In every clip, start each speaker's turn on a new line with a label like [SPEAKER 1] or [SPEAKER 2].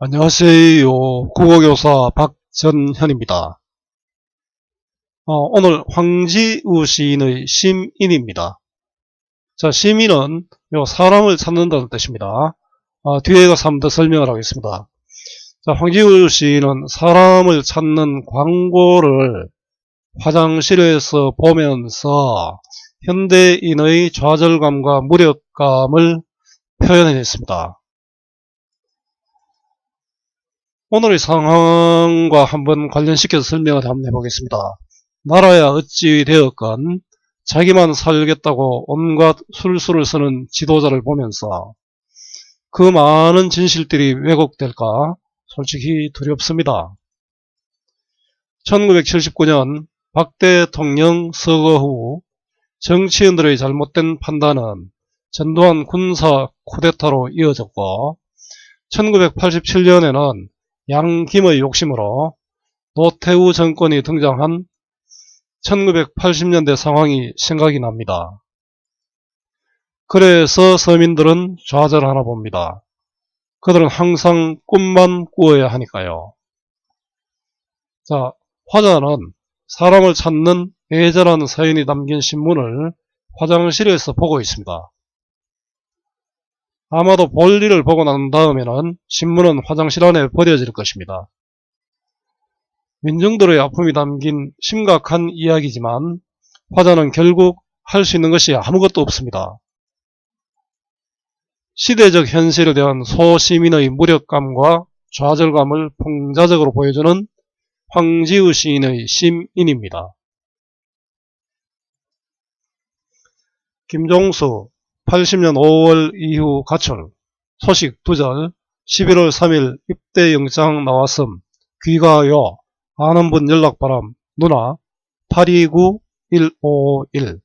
[SPEAKER 1] 안녕하세요. 국어교사 박전현입니다. 어, 오늘 황지우 시인의 심인입니다. 자, 시민은 요 사람을 찾는다는 뜻입니다. 어, 뒤에 가서 한번 더 설명을 하겠습니다. 자, 황지우 시인은 사람을 찾는 광고를 화장실에서 보면서 현대인의 좌절감과 무력감을 표현해냈습니다. 오늘의 상황과 한번 관련시켜서 설명을 한번 해보겠습니다. 나라야 어찌 되었건 자기만 살겠다고 온갖 술수를 쓰는 지도자를 보면서 그 많은 진실들이 왜곡될까 솔직히 두렵습니다. 1979년 박 대통령 서거 후 정치인들의 잘못된 판단은 전두환 군사 쿠데타로 이어졌고 1987년에는 양김의 욕심으로 노태우 정권이 등장한 1980년대 상황이 생각이 납니다. 그래서 서민들은 좌절하나 봅니다. 그들은 항상 꿈만 꾸어야 하니까요. 자, 화자는 사람을 찾는 애절한 사연이 담긴 신문을 화장실에서 보고 있습니다. 아마도 볼일을 보고 난 다음에는 신문은 화장실 안에 버려질 것입니다. 민중들의 아픔이 담긴 심각한 이야기지만 화자는 결국 할 수 있는 것이 아무것도 없습니다. 시대적 현실에 대한 소시민의 무력감과 좌절감을 풍자적으로 보여주는 황지우 시인의 심인입니다. 김종수 80년 5월 이후 가출 소식 두절 11월 3일 입대 영장 나왔음. 귀가요. 아는 분 연락바람. 누나 829151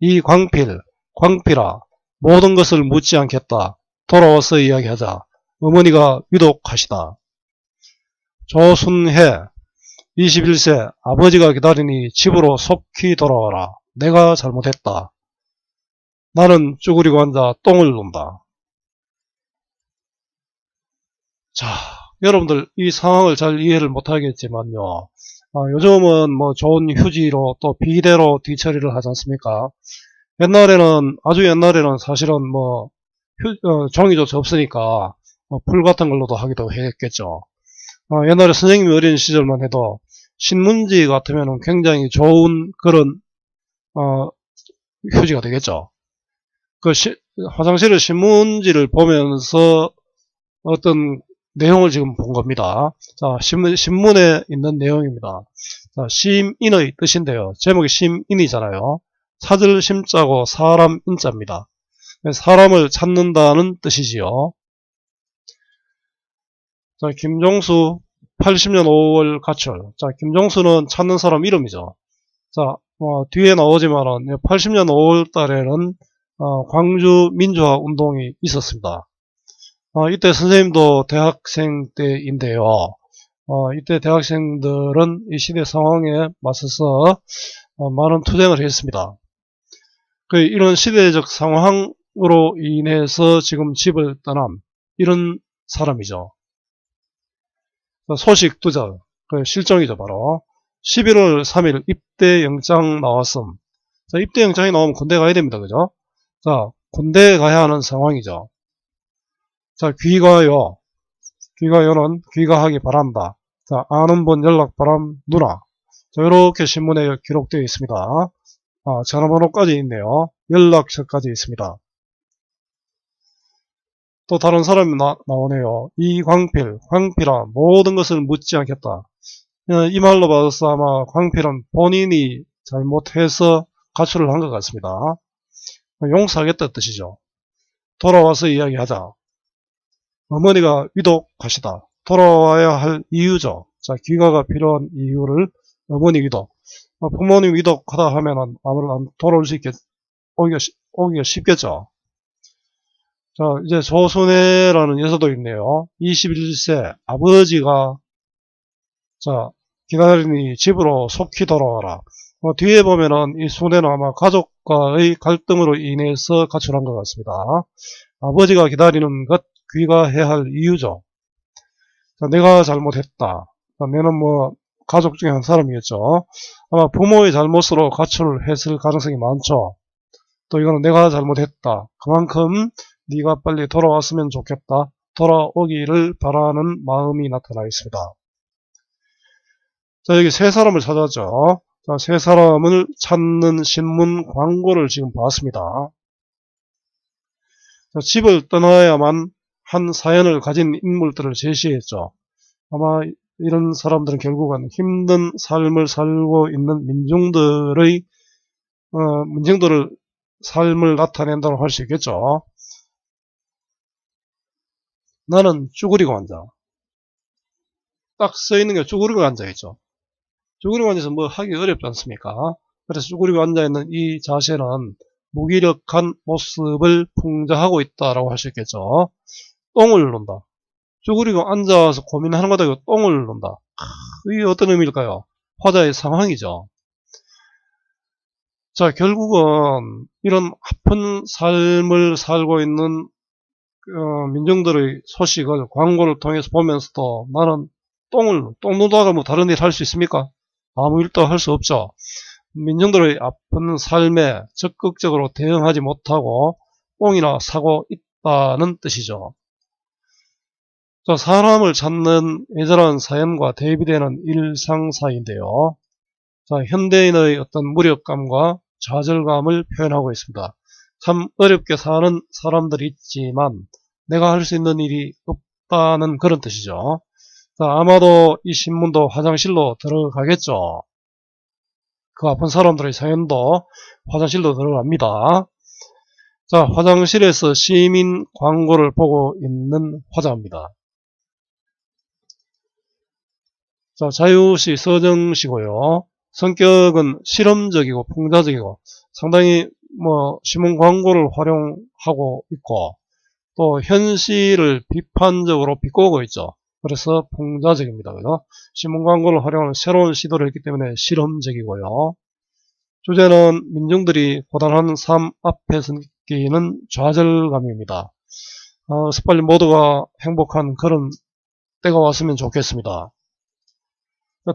[SPEAKER 1] 이광필 광필아 모든 것을 묻지 않겠다. 돌아와서 이야기하자. 어머니가 위독하시다. 조순혜 21세 아버지가 기다리니 집으로 속히 돌아와라. 내가 잘못했다 나는 쭈그리고 앉아 똥을 논다. 자, 여러분들 이 상황을 잘 이해를 못하겠지만요. 아, 요즘은 뭐 좋은 휴지로 또 비대로 뒤처리를 하지 않습니까? 옛날에는 아주 옛날에는 사실은 뭐 휴, 어, 종이조차 없으니까 뭐풀 같은 걸로도 하기도 했겠죠. 어, 옛날에 선생님이 어린 시절만 해도 신문지 같으면 굉장히 좋은 그런 어, 휴지가 되겠죠. 그 시, 화장실의 신문지를 보면서 어떤 내용을 지금 본 겁니다. 자, 신문, 신문에 있는 내용입니다. 자, 심인의 뜻인데요. 제목이 심인이잖아요. 찾을 심자고 사람 인자입니다. 사람을 찾는다는 뜻이지요. 자, 김종수 80년 5월 가출. 자, 김종수는 찾는 사람 이름이죠. 자, 어, 뒤에 나오지만은 80년 5월 달에는 어, 광주 민주화 운동이 있었습니다. 어, 이때 선생님도 대학생 때인데요. 어, 이때 대학생들은 이 시대 상황에 맞서서 어, 많은 투쟁을 했습니다. 그 이런 시대적 상황으로 인해서 지금 집을 떠난 이런 사람이죠. 소식 두절, 그 실종이죠 바로. 11월 3일 입대 영장 나왔음. 자, 입대 영장이 나오면 군대 가야 됩니다. 그죠? 자, 군대에 가야 하는 상황이죠. 자, 귀가요. 귀가요는 귀가하기 바란다. 자, 아는 분 연락 바람 누나. 자, 이렇게 신문에 기록되어 있습니다. 아, 전화번호까지 있네요. 연락처까지 있습니다. 또 다른 사람이 나, 나오네요. 이광필, 광필아, 모든 것을 묻지 않겠다. 어, 이 말로 봐서 아마 광필은 본인이 잘못해서 가출을 한 것 같습니다. 용서하겠다 뜻이죠. 돌아와서 이야기하자. 어머니가 위독하시다. 돌아와야 할 이유죠. 자, 귀가가 필요한 이유를 어머니 위독. 어, 부모님 위독하다 하면은 아무래도 돌아올 수 있겠, 오기가, 오기가 쉽겠죠. 자, 이제 조순애라는 여자도 있네요. 21세 아버지가 자, 기다리니 집으로 속히 돌아와라. 어, 뒤에 보면은 이 순애는 아마 가족과의 갈등으로 인해서 가출한 것 같습니다. 아버지가 기다리는 것 귀가해야 할 이유죠. 자, 내가 잘못했다. 자, 내는 뭐 가족 중에 한 사람이겠죠. 아마 부모의 잘못으로 가출을 했을 가능성이 많죠. 또 이거는 내가 잘못했다. 그만큼 네가 빨리 돌아왔으면 좋겠다. 돌아오기를 바라는 마음이 나타나 있습니다. 자, 여기 세 사람을 찾았죠. 자, 세 사람을 찾는 신문 광고를 지금 봤습니다. 자, 집을 떠나야만 한 사연을 가진 인물들을 제시했죠. 아마 이런 사람들은 결국은 힘든 삶을 살고 있는 민중들의 어, 민중들을 삶을 나타낸다고 할 수 있겠죠. 나는 쭈그리고 앉아. 딱써 있는 게 쭈그리고 앉아 있죠. 쭈그리고 앉아서 뭐 하기 어렵지 않습니까? 그래서 쭈그리고 앉아 있는 이 자세는 무기력한 모습을 풍자하고 있다라고 할 수 있겠죠. 똥을 논다. 쭈그리고 앉아서 고민하는 거다. 이거 똥을 논다. 이게 어떤 의미일까요? 화자의 상황이죠. 자, 결국은 이런 아픈 삶을 살고 있는 어, 민중들의 소식을 광고를 통해서 보면서도 나는 똥을, 똥 누다가 뭐 다른 일 할 수 있습니까? 아무 일도 할 수 없죠. 민중들의 아픈 삶에 적극적으로 대응하지 못하고 똥이나 사고 있다는 뜻이죠. 자, 사람을 찾는 애절한 사연과 대비되는 일상사인데요. 자, 현대인의 어떤 무력감과 좌절감을 표현하고 있습니다. 참 어렵게 사는 사람들이 있지만 내가 할 수 있는 일이 없다는 그런 뜻이죠. 자, 아마도 이 신문도 화장실로 들어가겠죠. 그 아픈 사람들의 사연도 화장실로 들어갑니다. 자, 화장실에서 시민 광고를 보고 있는 화자입니다. 자, 자유시 서정시고요. 성격은 실험적이고 풍자적이고 상당히 뭐 신문 광고를 활용하고 있고 또 현실을 비판적으로 비꼬고 있죠. 그래서 풍자적입니다. 그죠? 신문 광고를 활용하는 새로운 시도를 했기 때문에 실험적이고요. 주제는 민중들이 고단한 삶 앞에서 느끼는 좌절감입니다. 어, 스빨리 모두가 행복한 그런 때가 왔으면 좋겠습니다.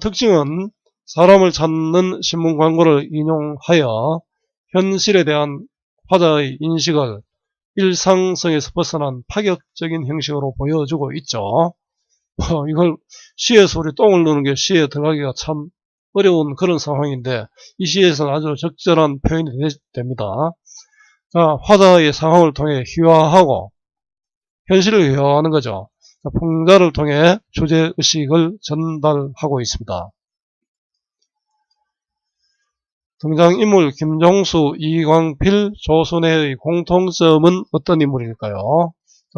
[SPEAKER 1] 특징은 사람을 찾는 신문 광고를 인용하여 현실에 대한 화자의 인식을 일상성에서 벗어난 파격적인 형식으로 보여주고 있죠. 뭐 이걸 시에서 우리 똥을 누는 게 시에 들어가기가 참 어려운 그런 상황인데 이 시에서는 아주 적절한 표현이 됩니다. 자, 화자의 상황을 통해 희화하고 현실을 희화하는 거죠. 풍자를 통해 주제의식을 전달하고 있습니다. 등장인물 김종수, 이광필, 조순혜의 공통점은 어떤 인물일까요?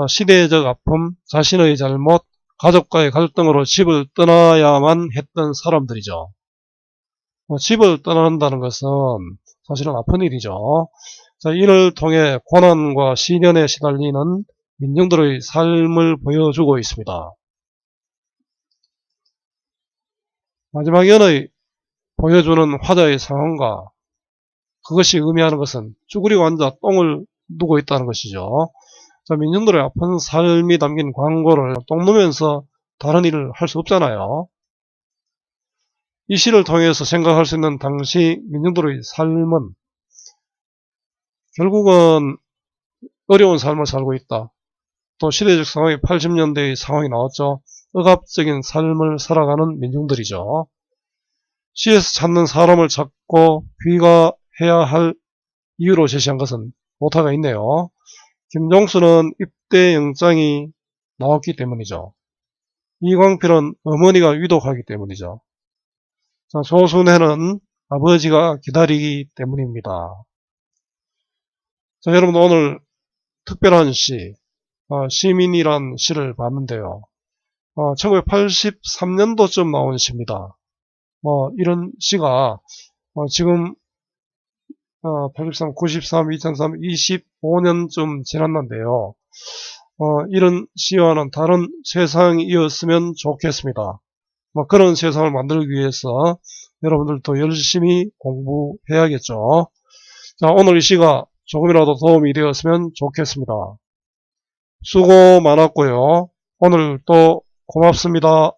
[SPEAKER 1] 시대적 아픔, 자신의 잘못, 가족과의 갈등으로 집을 떠나야만 했던 사람들이죠. 뭐 집을 떠난다는 것은 사실은 아픈 일이죠. 자, 이를 통해 고난과 시련에 시달리는 민중들의 삶을 보여주고 있습니다. 마지막 연의 보여주는 화자의 상황과 그것이 의미하는 것은 쭈그리고 앉아 똥을 누고 있다는 것이죠. 자, 민중들의 아픈 삶이 담긴 광고를 똥 누면서 다른 일을 할 수 없잖아요. 이 시를 통해서 생각할 수 있는 당시 민중들의 삶은 결국은 어려운 삶을 살고 있다. 또 시대적 상황이 80년대의 상황이 나왔죠. 억압적인 삶을 살아가는 민중들이죠. 시에서 찾는 사람을 찾고 귀가 해야 할 이유로 제시한 것은 오타가 있네요. 김종수는 입대 영장이 나왔기 때문이죠. 이광필은 어머니가 위독하기 때문이죠. 자, 조순혜는 아버지가 기다리기 때문입니다. 자, 여러분 오늘 특별한 시, 어, 시민이란 시를 봤는데요. 어, 1983년도쯤 나온 시입니다. 뭐 이런 시가 어, 지금 83, 93, 2003, 25년쯤 지났는데요. 어, 이런 시와는 다른 세상이었으면 좋겠습니다. 뭐 그런 세상을 만들기 위해서 여러분들도 열심히 공부해야겠죠. 자, 오늘 이 시가 조금이라도 도움이 되었으면 좋겠습니다. 수고 많았고요. 오늘 또 고맙습니다.